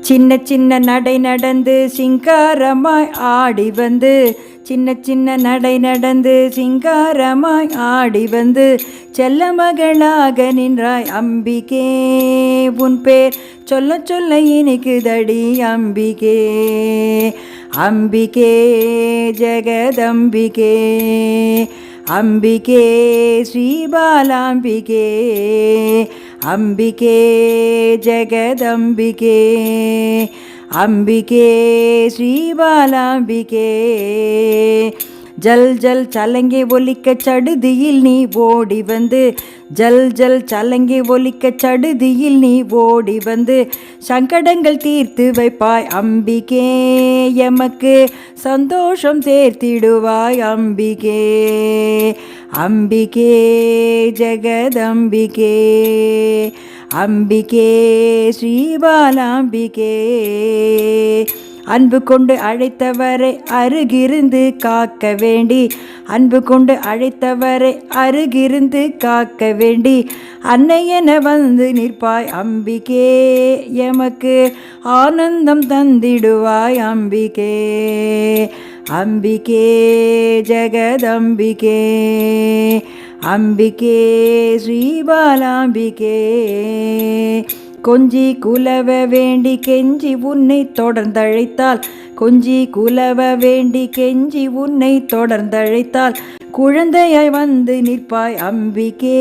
சின்ன சின்ன நடை நடந்து சிங்காரமாய் ஆடி வந்து சின்ன சின்ன நடை நடந்து சிங்காரமாய் ஆடி வந்து செல்ல மகளாக நின்றாய் அம்பிகே உன் பேர் சொல்ல சொல்ல இனிக்குதடி அம்பிகே. அம்பிகே ஜெகதம்பிகே அம்பிகே ஸ்ரீபாலாம்பிகே அம்பிகே ஜெகதம்பிகே அம்பிகே ஸ்ரீபாலாம்பிகே ஜல் ஜல் சலங்கை ஒலிக்க சடுதியில் நீ ஓடி வந்து. ஜல் ஜல் சலங்கை ஒலிக்க சடுதியில் நீ ஓடி வந்து. சங்கடங்கள் தீர்த்து வைப்பாய் அம்பிகே எமக்கு. சந்தோஷம் சேர்த்திடுவாய் அம்பிகே. அம்பிகே ஜெகதம்பிகே. அம்பிகே ஸ்ரீபாலாம்பிகே. அன்பு கொண்டு அழைத்தவரை அருகிருந்து காக்க வேண்டி. அன்பு கொண்டு அழைத்தவரை அருகிருந்து காக்க வேண்டி. அன்னையென வந்து நிற்பாய் அம்பிகே எமக்கு ஆனந்தம் தந்திடுவாய் அம்பிகே. அம்பிகே ஜெகதம்பிகே அம்பிகே ஸ்ரீபாலாம்பிகே கொஞ்சி குலவ வேண்டி கெஞ்சி உன்னை தொடர்ந்தழைத்தால் கொஞ்சி குலவ வேண்டி கெஞ்சி உன்னை தொடர்ந்தழைத்தால் குழந்தையாய் வந்து நிற்பாய் அம்பிகே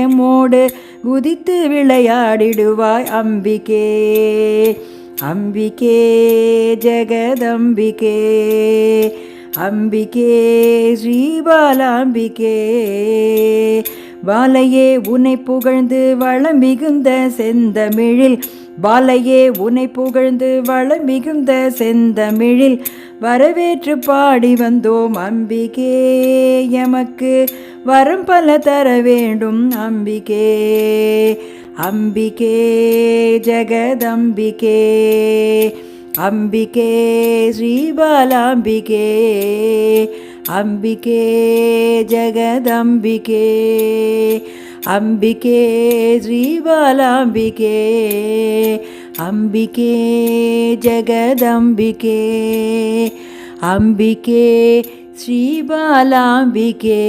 எம்மோடு குதித்து விளையாடிடுவாய் அம்பிகே. அம்பிகே ஜெகதம்பிகே. அம்பிகே ஸ்ரீபாலாம்பிகே பாலையே உன்னை புகழ்ந்து வளம் மிகுந்த செந்தமிழில். பாலையே உன்னை புகழ்ந்து வளம் மிகுந்த செந்தமிழில். வரவேற்று பாடி வந்தோம் அம்பிகே எமக்கு வரம் பல தர வேண்டும் அம்பிகே. அம்பிகே ஜெகதம்பிகே. அம்பிகே ஸ்ரீபாலாம்பிகே அம்பிகே ஜெகதம்பிகே அம்பிகே ஸ்ரீபாலாம்பிகே அம்பிகே ஜெகதம்பிகே அம்பிகே ஸ்ரீபாலாம்பிகே